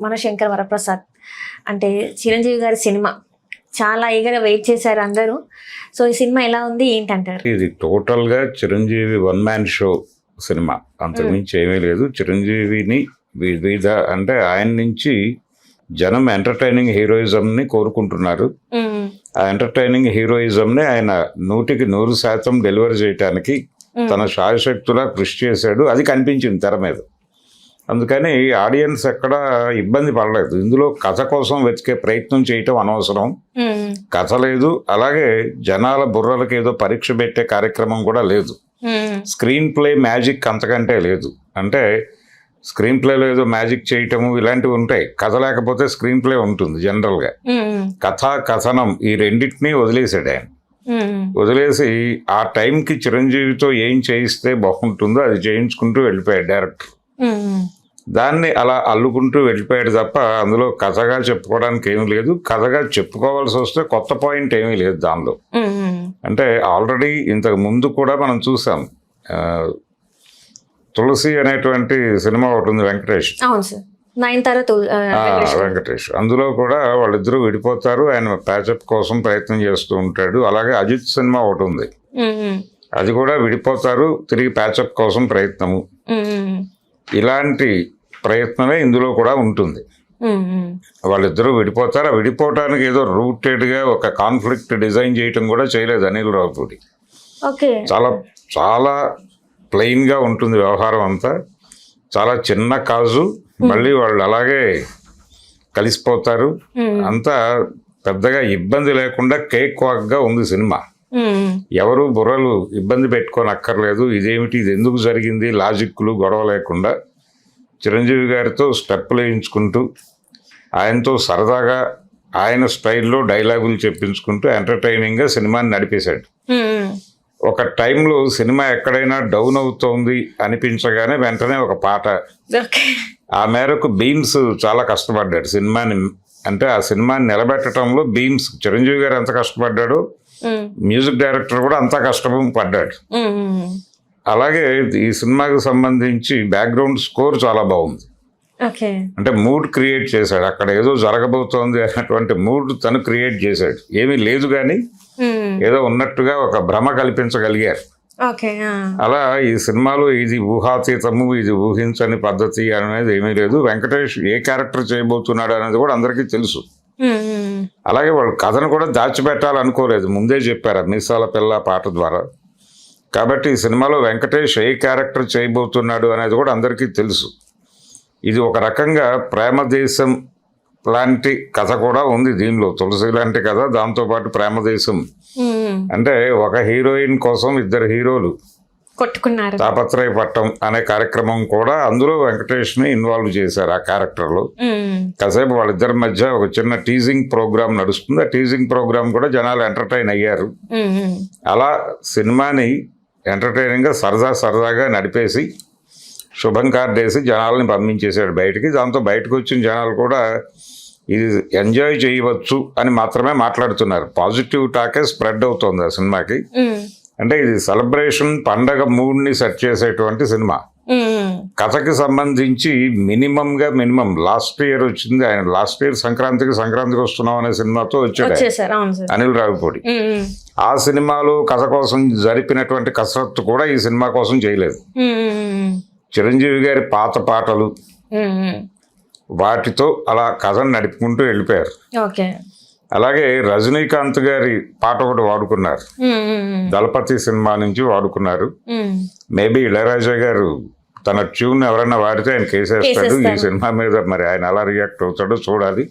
మన శంకర్ వరప్రసాద్ అంటే చిరంజీవి గారి సినిమా. చాలా ఈగగా వెయిట్ చేశారు అందరూ. సో ఈ సినిమా ఎలా ఉంది ఏంటంటారు? ఇది టోటల్గా Chiranjeevi one man show cinema. అంతకుమించి ఏమీ లేదు. చిరంజీవిని వివిధ అంటే ఆయన నుంచి జనం ఎంటర్టైనింగ్ హీరోయిజం ని కోరుకుంటున్నారు. మ్మ్. ఆ ఎంటర్టైనింగ్ హీరోయిజం ని ఆయన నూటికి నూరు శాతం డెలివరీ చేయడానికి మ్మ్. తన శాయశక్తులా కృషి చేశాడు. అది కనిపించింది తెర మీద. అందుకని ఆడియన్స్ ఎక్కడ ఇబ్బంది పడలేదు ఇందులో కథ కోసం వెతికే ప్రయత్నం చేయటం అనవసరం. కథ లేదు అలాగే జనాల బుర్రలకు ఏదో పరీక్ష పెట్టే కార్యక్రమం కూడా లేదు. స్క్రీన్ ప్లే మ్యాజిక్ అంతకంటే లేదు అంటే స్క్రీన్ ప్లేలో ఏదో మ్యాజిక్ చేయటము ఇలాంటివి ఉంటాయి కథ లేకపోతే స్క్రీన్ ప్లే ఉంటుంది జనరల్గా. కథ కథనం ఈ రెండింటినీ వదిలేసాడు ఆయన. వదిలేసి ఆ టైంకి చిరంజీవితో ఏం చేయిస్తే బాగుంటుందో అది చేయించుకుంటూ వెళ్ళిపోయాడు డైరెక్టర్. దాన్ని అలా అల్లుకుంటూ వెళ్ళిపోయాడు తప్ప అందులో కథగా చెప్పుకోవడానికి ఏమీ లేదు. కథగా చెప్పుకోవాల్సి వస్తే కొత్త పాయింట్ ఏమీ లేదు దానిలో. అంటే ఆల్రెడీ ఇంతకు ముందు కూడా మనం చూసాం. తులసి అనేటువంటి సినిమా ఒకటి ఉంది వెంకటేష్. వెంకటేష్ అందులో కూడా వాళ్ళిద్దరూ విడిపోతారు. ఆయన ప్యాచప్ కోసం ప్రయత్నం చేస్తూ ఉంటాడు. అలాగే అజిత్ సినిమా ఒకటి ఉంది. అది కూడా విడిపోతారు. తిరిగి ప్యాచప్ కోసం ప్రయత్నము. ఇలాంటి ప్రయత్నమే ఇందులో కూడా ఉంటుంది. వాళ్ళిద్దరూ విడిపోతారు? ఆ విడిపోవటానికి ఏదో రూటెడ్గా ఒక కాన్ఫ్లిక్ట్ డిజైన్ చేయటం కూడా చేయలేదు అనిల్ రావుపూడి చాలా చాలా ప్లెయిన్గా ఉంటుంది వ్యవహారం అంతా. చాలా చిన్న కాజు. మళ్ళీ వాళ్ళు అలాగే కలిసిపోతారు. అంతా పెద్దగా ఇబ్బంది లేకుండా కేక్ వాక్గా ఉంది సినిమా. ఎవరు బుర్రలు ఇబ్బంది పెట్టుకొని అక్కర్లేదు ఇదేమిటి? ఇది ఎందుకు జరిగింది? లాజిక్లు గొడవ లేకుండా. చిరంజీవి గారితో స్టెప్పులు వేయించుకుంటూ ఆయనతో సరదాగా ఆయన స్టైల్లో డైలాగులు చెప్పించుకుంటూ ఎంటర్టైనింగ్గా సినిమాని నడిపేశాడు. ఒక టైంలో సినిమా ఎక్కడైనా డౌన్ అవుతోంది అనిపించగానే వెంటనే ఒక పాట. ఆ మేరకు బీమ్స్ చాలా కష్టపడ్డాడు సినిమాని అంటే ఆ సినిమాని నిలబెట్టడంలో బీమ్స్ చిరంజీవి గారు ఎంత కష్టపడ్డాడో మ్యూజిక్ డైరెక్టర్ కూడా అంత కష్టం పడ్డాడు. అలాగే ఈ సినిమాకి సంబంధించి బ్యాక్గ్రౌండ్ స్కోర్ చాలా బాగుంది. అంటే మూడ్ క్రియేట్ చేశాడు. అక్కడ ఏదో జరగబోతోంది అన్నటువంటి మూడ్ తను క్రియేట్ చేశాడు. ఏమీ లేదు కానీ ఏదో ఉన్నట్టుగా ఒక భ్రమ కల్పించగలిగారు. అలా ఈ సినిమాలో ఇది ఊహాతీతము ఇది ఊహించని పద్ధతి అనేది ఏమీ లేదు. వెంకటేష్ ఏ క్యారెక్టర్ చేయబోతున్నాడు అనేది కూడా అందరికీ తెలుసు. అలాగే వాళ్ళు కథను కూడా దాచిపెట్టాలనుకోలేదు. ముందే చెప్పారు మీసాల పిల్ల పాట ద్వారా. కాబట్టి ఈ సినిమాలో వెంకటేష్ ఏ క్యారెక్టర్ చేయబోతున్నాడు అనేది కూడా అందరికీ తెలుసు. ఇది ఒక రకంగా ప్రేమ దేశం లాంటి కథ కూడా ఉంది దీనిలో. తులసి లాంటి కథ దాంతోపాటు ప్రేమ దేశం. అంటే ఒక హీరోయిన్ కోసం ఇద్దరు హీరోలు కొట్టుకున్నారు. తాపత్రయపట్టం అనే కార్యక్రమం కూడా అందులో వెంకటేష్ని ఇన్వాల్వ్ చేశారు ఆ క్యారెక్టర్లో. కాసేపు వాళ్ళిద్దరి మధ్య ఒక చిన్న టీజింగ్ ప్రోగ్రామ్ నడుస్తుంది. ఆ టీజింగ్ ప్రోగ్రామ్ కూడా జనాలు ఎంటర్టైన్ అయ్యారు. అలా సినిమాని ఎంటర్టైనింగ్గా సరదా సరదాగా నడిపేసి శుభం కార్డ్ వేసి జనాల్ని పంపించేశాడు బయటికి. దాంతో బయటకు వచ్చిన జనాలు కూడా ఇది ఎంజాయ్ చేయవచ్చు అని మాత్రమే మాట్లాడుతున్నారు. పాజిటివ్ టాకే స్ప్రెడ్ అవుతుంది ఆ సినిమాకి. అంటే ఇది సెలబ్రేషన్ పండగ మూడ్ని సెట్ చేసేటువంటి సినిమా. కథకి సంబంధించి మినిమంగా మినిమం లాస్ట్ ఇయర్ వచ్చింది. ఆయన లాస్ట్ ఇయర్ సంక్రాంతికి సంక్రాంతికి వస్తున్నాం అనే సినిమాతో వచ్చాడు అనిల్ రావిపూడి. ఆ సినిమాలో కథ కోసం జరిపినటువంటి కసరత్తు కూడా ఈ సినిమా కోసం చేయలేదు. చిరంజీవి గారి పాత పాటలు వాటితో అలా కథను నడుపుకుంటూ వెళ్ళిపోయారు. అలాగే రజనీకాంత్ గారి పాట ఒకటి వాడుకున్నారు. దళపతి సినిమా నుంచి వాడుకున్నారు. మేబీ ఇళయరాజా గారు తన ట్యూన్ ఎవరైనా వాడితే ఆయన కేసేస్తాడు. ఈ. సినిమా మీద మరి ఆయన ఎలా రియాక్ట్ అవుతాడో చూడాలి.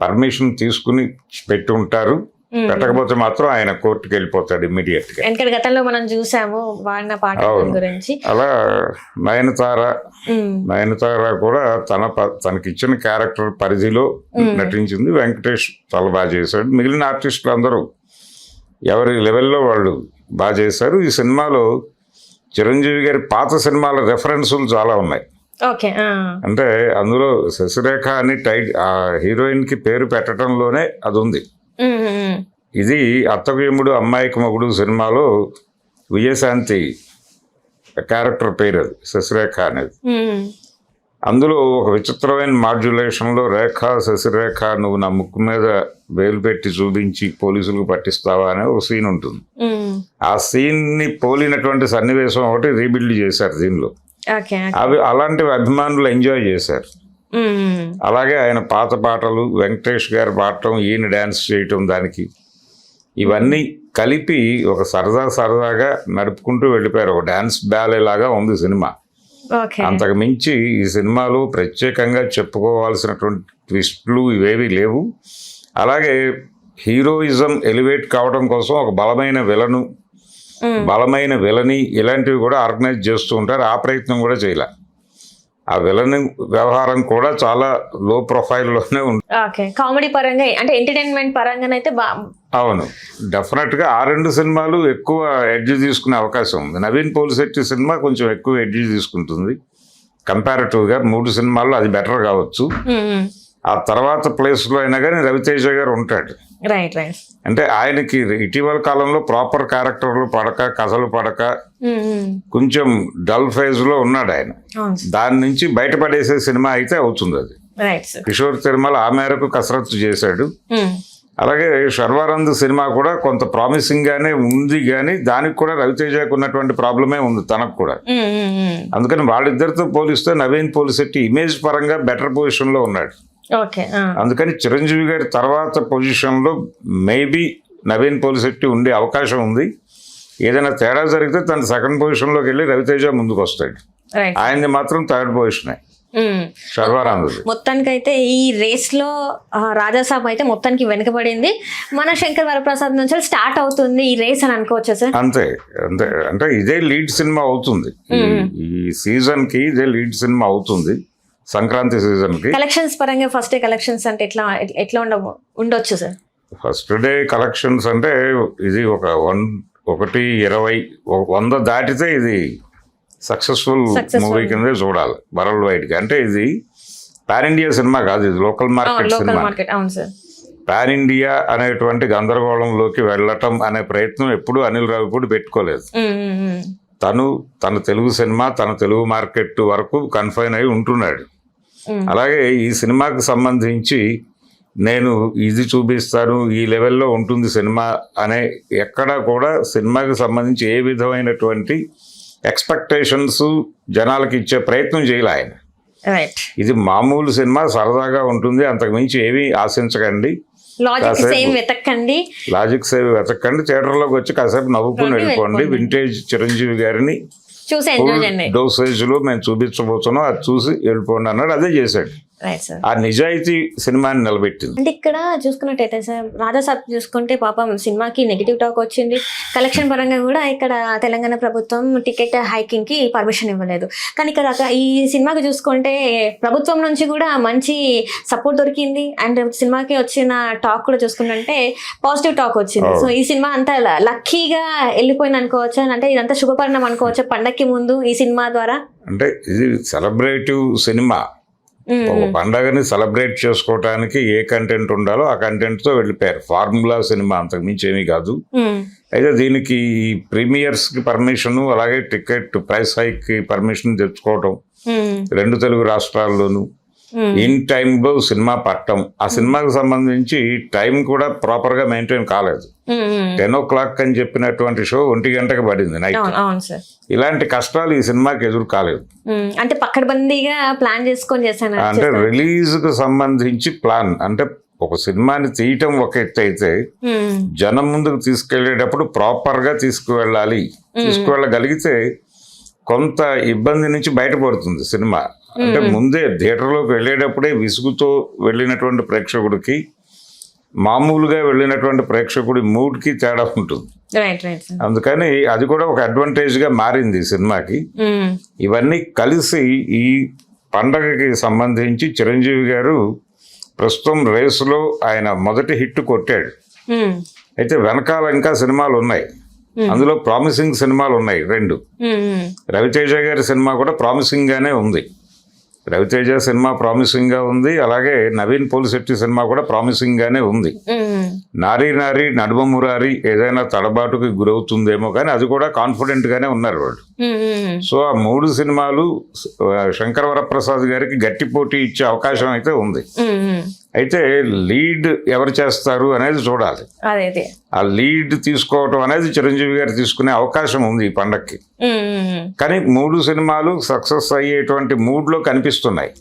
పర్మిషన్ తీసుకుని పెట్టి ఉంటారు. పెట్టకపోతే మాత్రం ఆయన కోర్టుకి వెళ్ళిపోతాడు ఇమ్మీడియట్గా. వెనకటి గతంలో మనం చూసాము వాడిన పాట. గురించి. అలా నయనతార నయనతార కూడా తన తనకిచ్చిన క్యారెక్టర్ పరిధిలో నటించింది వెంకటేష్ చాలా బాగా చేశాడు. మిగిలిన ఆర్టిస్టులు అందరూ ఎవరి లెవెల్లో వాళ్ళు బాగా చేశారు. ఈ సినిమాలో చిరంజీవి గారి పాత సినిమాల రెఫరెన్సులు చాలా ఉన్నాయి. అంటే అందులో శశిరేఖ అని టైట్ ఆ హీరోయిన్కి పేరు పెట్టడంలోనే అది ఉంది ఇది అత్తవేముడు అమ్మాయికి మొగుడు సినిమాలో విజయశాంతి క్యారెక్టర్ పేరు అది శశిరేఖ అనేది. అందులో ఒక విచిత్రమైన మాడ్యులేషన్లో రేఖ శశిరేఖ నువ్వు నా ముక్కు మీద వేలు పెట్టి చూపించి పోలీసులకు పట్టిస్తావా అనే ఒక సీన్ ఉంటుంది. ఆ సీన్ని పోలినటువంటి సన్నివేశం ఒకటి రీబిల్డ్ చేశారు దీనిలో. అవి అలాంటివి అభిమానులు ఎంజాయ్ చేశారు. అలాగే ఆయన పాత పాటలు వెంకటేష్ గారు పాడటం ఈయన డ్యాన్స్ చేయటం దానికి ఇవన్నీ కలిపి ఒక సరదా సరదాగా నడుపుకుంటూ వెళ్ళిపోయారు. ఒక డ్యాన్స్ బ్యాలే లాగా ఉంది సినిమా. అంతకు మించి ఈ సినిమాలో ప్రత్యేకంగా చెప్పుకోవాల్సినటువంటి ట్విస్ట్లు ఇవేవి లేవు. అలాగే హీరోయిజం ఎలివేట్ కావడం కోసం ఒక బలమైన విలను. బలమైన విలని ఇలాంటివి కూడా ఆర్గనైజ్ చేస్తూ ఉంటారు. ఆ ప్రయత్నం కూడా చేయలే. ఆ విలని వ్యవహారం కూడా చాలా లో ప్రొఫైల్లోనే ఉంటుంది ఓకే. కామెడీ పరంగా అంటే ఎంటర్టైన్మెంట్ పరంగానైతే అవును. డెఫినెట్గా ఆ రెండు సినిమాలు ఎక్కువ ఎడ్జ్ తీసుకునే అవకాశం ఉంది. నవీన్ పోలిశెట్టి సినిమా కొంచెం ఎక్కువ ఎడ్జ్ తీసుకుంటుంది. కంపారిటివ్గా మూడు సినిమాల్లో అది బెటర్ కావచ్చు. ఆ తర్వాత ప్లేస్లో అయినా కానీ రవితేజ గారు ఉంటాడు. రైట్ రైట్ అంటే ఆయనకి ఇటీవల కాలంలో ప్రాపర్ క్యారెక్టర్లు పడక కథలు పడక మ్మ్. కొంచెం డల్ ఫేజ్లో ఉన్నాడు ఆయన దాని నుంచి బయటపడేసే సినిమా అయితే అవుతుంది అది కిషోర్ తిరుమల ఆ మేరకు కసరత్తు చేశాడు మ్మ్. అలాగే శర్వానంద్ సినిమా కూడా కొంత ప్రామిసింగ్ గానే ఉంది కానీ దానికి కూడా రవితేజకు ఉన్నటువంటి ప్రాబ్లమే ఉంది తనకు కూడా. అందుకని వాళ్ళిద్దరితో పోలిస్తే నవీన్ పోలిశెట్టి ఇమేజ్ పరంగా బెటర్ పొజిషన్లో ఉన్నాడు ఓకే ఆ. అందుకని చిరంజీవి గారి తర్వాత పొజిషన్లో మేబీ నవీన్ పోలిశెట్టి ఉండే అవకాశం ఉంది. ఏదైనా తేడా జరిగితే తన సెకండ్ పొజిషన్లోకి వెళ్ళి రవితేజ ముందుకు వస్తాడు. రైట్. ఆయనది మాత్రం థర్డ్ పొజిషనే. శర్వానందది మొత్తానికైతే ఈ రేస్లో రాజాసాబ్ అయితే మొత్తానికి వెనుకబడింది. మన శంకర్ వరప్రసాద్ నుంచి స్టార్ట్ అవుతుంది ఈ రేస్ అని అనుకోవచ్చా సార్? అంతే అంతే. అంటే ఇదే లీడ్ సినిమా అవుతుంది. ఈ సీజన్కి ఇదే లీడ్ సినిమా అవుతుంది. సంక్రాంతి సీజన్కి కలెక్షన్స్ పరంగా ఫస్ట్ డే కలెక్షన్స్ అంటే ఎట్లా ఎట్లా ఉండ ఉండొచ్చు సార్ ఫస్ట్ డే కలెక్షన్స్ అంటే ఇది ఒక వన్ ఒకటి ఇరవై వంద దాటితే ఇది సక్సెస్ఫుల్. మూవీ కిందే చూడాలి వరల్డ్ వైడ్గా అంటే ఇది పాన్ ఇండియా సినిమా కాదు ఇది local market cinema pan India అనేటువంటి గందరగోళంలోకి వెళ్ళటం అనే ప్రయత్నం ఎప్పుడూ అనిల్ రావిపూడి పెట్టుకోలేదు మ్మ్. మ్మ్. మ్మ్. తను తన తెలుగు సినిమా తన తెలుగు మార్కెట్ వరకు కన్ఫైన్ అయి ఉంటున్నాడు. అలాగే ఈ సినిమాకి సంబంధించి నేను ఇది చూపిస్తాను ఈ లెవెల్లో ఉంటుంది సినిమా అనే ఎక్కడా కూడా సినిమాకి సంబంధించి ఏ విధమైనటువంటి ఎక్స్పెక్టేషన్స్ జనాలకి ఇచ్చే ప్రయత్నం చేయాలి ఆయన. ఇది మామూలు సినిమా సరదాగా ఉంటుంది అంతకుమించి ఏమీ ఆశించకండి. లాజిక్ కాసేపు. సేమ్ వెతకండి. లాజిక్ సేవ్ వెతకండి థియేటర్లోకి వచ్చి కాసేపు నవ్వుకుని వెళ్ళిపోండి. వింటేజ్ చిరంజీవి గారిని చూసి ఎంజాయ్ చేయండి డోసేజ్లో మేము చూపించబోతున్నాం అది చూసి వెళ్ళిపోండి అన్నాడు అదే చేశాడు. ఆ నిజాయితీ సినిమాని నిలబెట్టింది. అంటే ఇక్కడ చూసుకున్నట్టయితే సార్ రాజాసాబ్ చూసుకుంటే పాపం సినిమాకి నెగిటివ్ టాక్ వచ్చింది. కలెక్షన్ పరంగా కూడా ఇక్కడ తెలంగాణ ప్రభుత్వం టికెట్ హైకింగ్కి పర్మిషన్ ఇవ్వలేదు. కానీ ఇక్కడ ఈ సినిమాకి చూసుకుంటే ప్రభుత్వం నుంచి కూడా మంచి సపోర్ట్ దొరికింది. అండ్ సినిమాకి వచ్చిన టాక్ కూడా చూసుకుంటే పాజిటివ్ టాక్ వచ్చింది. Oh. సో ఈ సినిమా అంతా లక్కీగా వెళ్ళిపోయింది అనుకోవచ్చా? అంటే ఇదంతా శుభపరిణం అనుకోవచ్చా? పండక్కి ముందు ఈ సినిమా ద్వారా? అంటే ఇది సెలబ్రేటివ్ సినిమా. ఒక పండగని సెలబ్రేట్ చేసుకోవటానికి ఏ కంటెంట్ ఉండాలో ఆ కంటెంట్తో వెళ్ళిపోయారు ఫార్ములా సినిమా అంతకు మించి ఏమీ కాదు. అయితే దీనికి ప్రీమియర్స్కి పర్మిషన్ అలాగే టికెట్ ప్రైస్ హైక్కి పర్మిషన్ తెచ్చుకోవటం. రెండు తెలుగు రాష్ట్రాల్లోనూ. ఇన్ టైంలో సినిమా పట్టం. ఆ సినిమాకి సంబంధించి టైం కూడా ప్రాపర్గా మెయింటైన్ కాలేదు. మ్మ్. టెన్ ఓ క్లాక్ అని చెప్పినటువంటి షో ఒంటి గంటకు పడింది నైట్ ఇలాంటి కష్టాలు ఈ సినిమాకి ఎదురు కాలేదు. అంటే పక్కడబందీగా ప్లాన్ చేసుకొని చేశాను? అంటే రిలీజ్కు సంబంధించి ప్లాన్ అంటే ఒక సినిమాని తీయటం ఒక ఎత్తు అయితే. జనం ముందుకు తీసుకెళ్ళేటప్పుడు ప్రాపర్గా తీసుకువెళ్ళాలి. తీసుకువెళ్ళగలిగితే కొంత ఇబ్బంది నుంచి బయటపడుతుంది సినిమా. అంటే ముందే థియేటర్లోకి వెళ్ళేటప్పుడే విసుగుతో వెళ్ళినటువంటి ప్రేక్షకుడికి మామూలుగా వెళ్ళినటువంటి ప్రేక్షకుడి మూడ్కి తేడా ఉంటుంది. అందుకని అది కూడా ఒక అడ్వాంటేజ్గా మారింది సినిమాకి. ఇవన్నీ కలిసి ఈ పండగకి సంబంధించి చిరంజీవి గారు ప్రస్తుతం రేసులో ఆయన మొదటి హిట్ కొట్టాడు. అయితే వెనకాల ఇంకా సినిమాలు ఉన్నాయి అందులో ప్రామిసింగ్ సినిమాలు ఉన్నాయి రెండు. రవితేజ గారి సినిమా కూడా ప్రామిసింగ్ గానే ఉంది. రవితేజ సినిమా ప్రామిసింగ్గా ఉంది. అలాగే నవీన్ పోలిశెట్టి సినిమా కూడా ప్రామిసింగ్ గానే ఉంది. నారీ నారీ నడుమ మురారి ఏదైనా తడబాటుకి గురవుతుందేమో కానీ అది కూడా కాన్ఫిడెంట్ గానే ఉన్నారు వాళ్ళు. సో ఆ మూడు సినిమాలు శంకర వరప్రసాద్ గారికి గట్టి పోటీ ఇచ్చే అవకాశం అయితే ఉంది. అయితే లీడ్ ఎవరు చేస్తారు అనేది చూడాలి. ఆ లీడ్ తీసుకోవటం అనేది చిరంజీవి గారు తీసుకునే అవకాశం ఉంది ఈ పండక్కి. కానీ మూడు సినిమాలు సక్సెస్ అయ్యేటువంటి మూడ్లో కనిపిస్తున్నాయి.